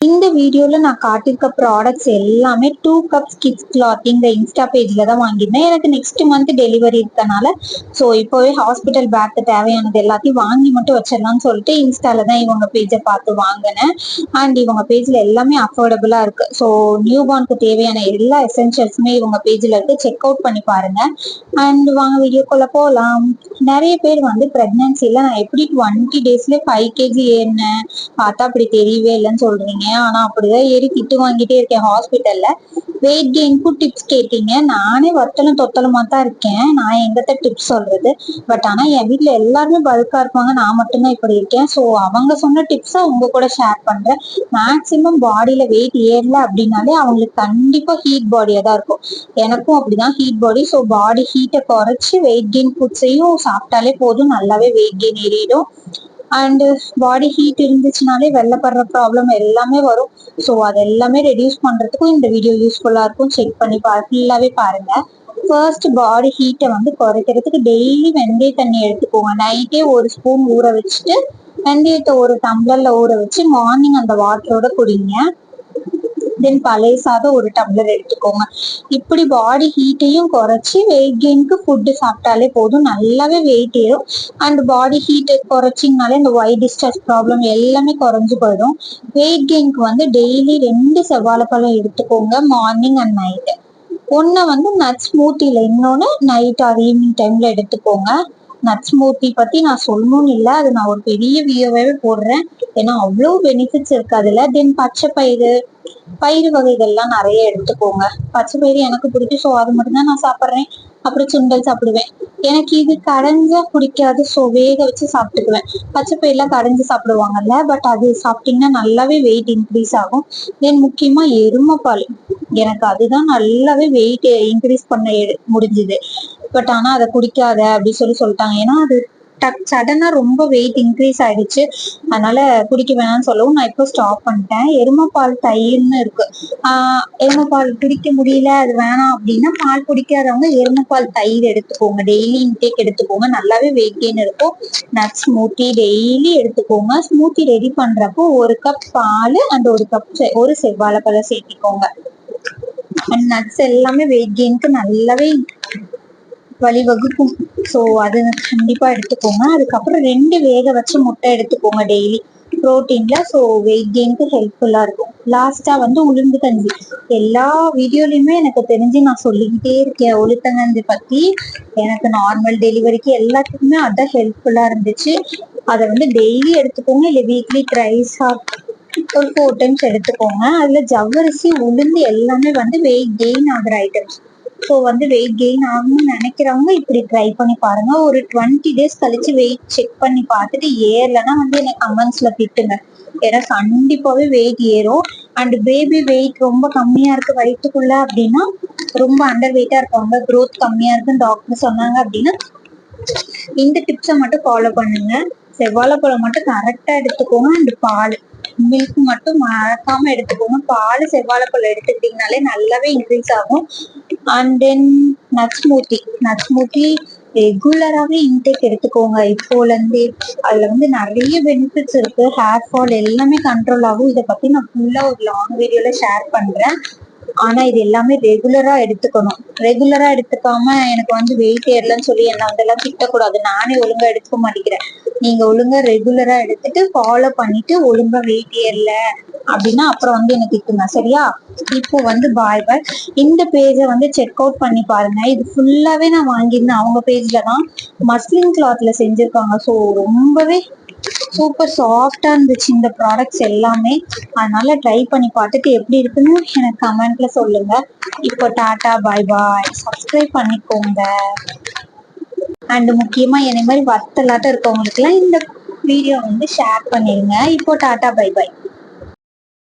இந்த வீடியோல நான் காட்டியிருக்க ப்ராடக்ட்ஸ் எல்லாமே two cups kids clothing insta பேஜ்ல தான் வாங்கியிருந்தேன். எனக்கு நெக்ஸ்ட் மந்த் டெலிவரி இருக்கனால ஸோ இப்போவே ஹாஸ்பிட்டல் பேக்கு தேவையானது எல்லாத்தையும் வாங்கி மட்டும் வச்சிடலாம்னு சொல்லிட்டு இன்ஸ்டால தான் இவங்க பேஜை பார்த்து வாங்கினேன். அண்ட் இவங்க பேஜ்ல எல்லாமே அஃபோர்டபுளா இருக்கு. ஸோ நியூ பார்னுக்கு தேவையான எல்லா எசென்ஷியல்ஸுமே இவங்க பேஜ்ல இருக்கு. செக் அவுட் பண்ணி பாருங்க. அண்ட் வாங்க வீடியோக்குள்ள போகலாம் நிறைய பேர் வந்து பிரெக்னன்சில நான் எப்படி டுவெண்ட்டி டேஸ்ல ஃபைவ் கேஜி ஏறினேன்? பார்த்தா அப்படி தெரியவே இல்லைன்னு சொல்றீங்க ஆனா அப்படிதான் ஏறி திட்டு வாங்கிட்டே இருக்கேன் ஹாஸ்பிட்டல்ல வெயிட் கெயின்க்கும் டிப்ஸ் கேட்டீங்க. நானே வத்தலும் தொத்தலுமா தான் இருக்கேன். நான் எங்கத்த டிப்ஸ் சொல்றது? பட் ஆனா என் வீட்ல எல்லாருமே பல்கா இருப்பாங்க. நான் மட்டும்தான் இப்படி இருக்கேன். ஸோ அவங்க சொன்ன டிப்ஸை உங்க கூட ஷேர் பண்றேன். மேக்சிமம் பாடியில வெயிட் ஏறல அப்படின்னாலே அவங்களுக்கு கண்டிப்பா ஹீட் பாடியா தான் இருக்கும். எனக்கும் அப்படிதான் ஹீட் பாடி ஸோ பாடி ஹீட்டை குறைச்சி வெயிட் கெயின் ஃபுட்ஸையும் சாப்பிட்டாலே போதும். நல்லாவே வெயிட் கெயின் ஏறிடும். அண்ட் பாடி ஹீட் இருந்துச்சுனாலே வெள்ளப்படுற ப்ராப்ளம் எல்லாமே வரும். ஸோ அது எல்லாமே ரெடியூஸ் பண்ணுறதுக்கும் இந்த வீடியோ யூஸ்ஃபுல்லாக இருக்கும். செக் பண்ணி பா ஃபுல்லாகவே பாருங்க. ஃபர்ஸ்ட் பாடி ஹீட்டை வந்து குறைக்கிறதுக்கு டெய்லி வெந்தய தண்ணி எடுத்துக்கோங்க. நைட்டே ஒரு ஸ்பூன் ஊற வச்சுட்டு வெந்தயத்தை ஒரு டம்ளரில் ஊற வச்சு மார்னிங் அந்த வாட்டரோட குடிங்க. தென் பழைய சாதம் ஒரு டம்ளர் எடுத்துக்கோங்க. இப்படி பாடி ஹீட்டையும் குறைச்சி வெயிட் கெயினுக்கு ஃபுட்டு சாப்பிட்டாலே போதும். நல்லாவே வெயிட் ஏறும். அண்ட் பாடி ஹீட்டை குறைச்சிங்கனாலே இந்த ஒயிட் டிஸ்டர்ஸ் ப்ராப்ளம் எல்லாமே குறைஞ்சு போயிடும். வெயிட் கெயினுக்கு வந்து டெய்லி ரெண்டு செவ்வாழைப்பழம் எடுத்துக்கோங்க மார்னிங் அண்ட் நைட்டு ஒன்று வந்து நட் ஸ்மூத்தியில் இன்னொன்று நைட் ஆர் ஈவினிங் டைமில் எடுத்துக்கோங்க. நட் ஸ்மூத்தி பத்தி நான் சொல்லணும்னு இல்லை. அது நான் ஒரு பெரிய வீடியோவே போடுறேன். ஏன்னா அவ்வளோ பெனிஃபிட்ஸ் இருக்கு அதுல. தென் பச்சை பயிறு பயிறு வகைகள்லாம் நிறைய எடுத்துக்கோங்க. பச்சை பயிறு எனக்கு பிடிக்கும். ஸோ அது மட்டும்தான் நான் சாப்பிட்றேன். அப்புறம் சுண்டல் சாப்பிடுவேன். எனக்கு இது கடைஞ்சா பிடிக்காது ஸோ வேக வச்சு சாப்பிட்டுக்குவேன். பச்சை பயிரெலாம் கடைஞ்சு சாப்பிடுவாங்கல்ல. பட் அது சாப்பிட்டீங்கன்னா நல்லாவே வெயிட் இன்க்ரீஸ் ஆகும். தென் முக்கியமாக எருமைப்பால். எனக்கு அதுதான் நல்லாவே வெயிட் இன்க்ரீஸ் பண்ண எடு- முடிஞ்சுது. பட் ஆனா அதை குடிக்காத அப்படி சொல்லி சொல்லிட்டாங்க. ஏன்னா அது டக் சடனா ரொம்ப வெயிட் இன்க்ரீஸ் ஆயிடுச்சு. அதனால குடிக்க வேணாம்னு சொல்லவும் நான் இப்போ ஸ்டாப் பண்ணிட்டேன். எருமைப்பால் தயிர்னு இருக்கு. ஆஹ் எருமைப்பால் குடிக்க முடியல அது வேணாம் அப்படின்னா பால் குடிக்காதவங்க எருமைப்பால் தயிர் எடுத்துக்கோங்க. டெய்லி இன்டேக் எடுத்துக்கோங்க. நல்லாவே வெயிட் கெயின் இருக்கும். நட் ஸ்மூத்தி டெய்லி எடுத்துக்கோங்க. ஸ்மூத்தி ரெடி பண்றப்போ ஒரு கப் பால் அண்ட் ஒரு கப் ஒரு செவ்வாழைப்பழம் சேர்த்திக்கோங்க. நட்ஸ் எல்லாமே வெயிட் கெயினுக்கு நல்லாவே வழிவகுக்கும். ஸோ அது கண்டிப்பாக எடுத்துக்கோங்க. அதுக்கப்புறம் ரெண்டு வேக வச்ச முட்டை எடுத்துக்கோங்க டெய்லி ப்ரோட்டீனில் ஸோ வெயிட் கெயினுக்கு ஹெல்ப்ஃபுல்லாக இருக்கும். லாஸ்ட்டாக வந்து உளுந்து கஞ்சி. எல்லா வீடியோலையுமே எனக்கு தெரிஞ்சு நான் சொல்லிக்கிட்டே இருக்கேன். உளுத்தங்கஞ்சி பற்றி எனக்கு நார்மல் டெலிவரிக்கு எல்லாத்துக்குமே அதான் ஹெல்ப்ஃபுல்லாக இருந்துச்சு. அதை வந்து டெய்லி எடுத்துக்கோங்க. இல்லை வீக்லி ட்ரைஸ் ஒரு ஃபோர் டைம்ஸ் எடுத்துக்கோங்க. அதுல ஜவ்வரிசி உளுந்து எல்லாமே வந்து வெயிட் கெயின் ஆகுற ஐட்டம்ஸ் ஸோ வந்து வெயிட் கெயின் ஆகணும்னு நினைக்கிறவங்க இப்படி ட்ரை பண்ணி பாருங்க. ஒரு டுவெண்ட்டி டேஸ் கழிச்சு வெயிட் செக் பண்ணி பார்த்துட்டு ஏறலைன்னா வந்து எனக்கு கமெண்ட்ஸ்ல திட்டுங்க. ஏன்னா கண்டிப்பாவே வெயிட் ஏறும். அண்ட் பேபி வெயிட் ரொம்ப கம்மியா இருக்கு வயிற்றுக்குள்ள அப்படின்னா ரொம்ப அண்டர் வெயிட்டா இருப்பாங்க. க்ரோத் கம்மியா இருக்குன்னு டாக்டர் சொன்னாங்க அப்படின்னா இந்த டிப்ஸை மட்டும் ஃபாலோ பண்ணுங்க. செவ்வாழைப்பழம் மட்டும் கரெக்டா எடுத்துக்கோங்க. And ball. மில்க் மட்டும் மறக்காம எடுத்துக்கோங்க. பால் செவ்வாழைப்பழம் எடுத்துக்கிட்டீங்கனாலே நல்லாவே இன்க்ரீஸ் ஆகும். அண்ட் தென் நட் ஸ்மூத்தி ரெகுலராகவே இன்டேக் எடுத்துக்கோங்க. இப்போலேருந்தே அதில் வந்து நிறைய பெனிஃபிட்ஸ் இருக்குது ஹேர் ஃபால் எல்லாமே கண்ட்ரோல் ஆகும். இதை பற்றி நான் ஃபுல்லாக ஒரு லாங் வீடியோவில் ஷேர் பண்ணுறேன் ஆனா இது எல்லாமே ரெகுலரா எடுத்துக்கணும். ரெகுலரா எடுத்துக்காம எனக்கு வந்து வெயிட் ஏறலன்னு சொல்லி என்ன வந்து எல்லாம் திட்டக்கூடாது. நானே ஒழுங்கா எடுத்துக்க மாட்டேங்கிறேன். நீங்க ஒழுங்கா ரெகுலரா எடுத்துட்டு ஃபாலோ பண்ணிட்டு ஒழுங்கா வெயிட் ஏறல அப்படின்னா அப்புறம் வந்து எனக்கு திட்டுங்க. சரியா? இப்போ வந்து பாய் பாய் இந்த பேஜை வந்து செக் அவுட் பண்ணி பாருங்க. இது ஃபுல்லாவே நான் வாங்கியிருந்தேன். அவங்க பேஜ்ல தான் மஸ்லின் கிளாத்ல செஞ்சிருக்காங்க. ஸோ ரொம்பவே சூப்பர் சாஃப்டா இருந்துச்சு இந்த ப்ராடக்ட்ஸ் எல்லாமே. அதனால ட்ரை பண்ணி பார்த்துட்டு எப்படி இருக்குன்னு எனக்கு கமெண்ட்ல சொல்லுங்க. இப்போ டாடா பாய் பாய் சப்ஸ்கிரைப் பண்ணிக்கோங்க. அண்ட் முக்கியமா என்னை மாதிரி வத்தலாட்டம் இருக்கவங்களுக்குலாம் இந்த வீடியோ வந்து ஷேர் பண்ணிருங்க. இப்போ டாடா பை பாய்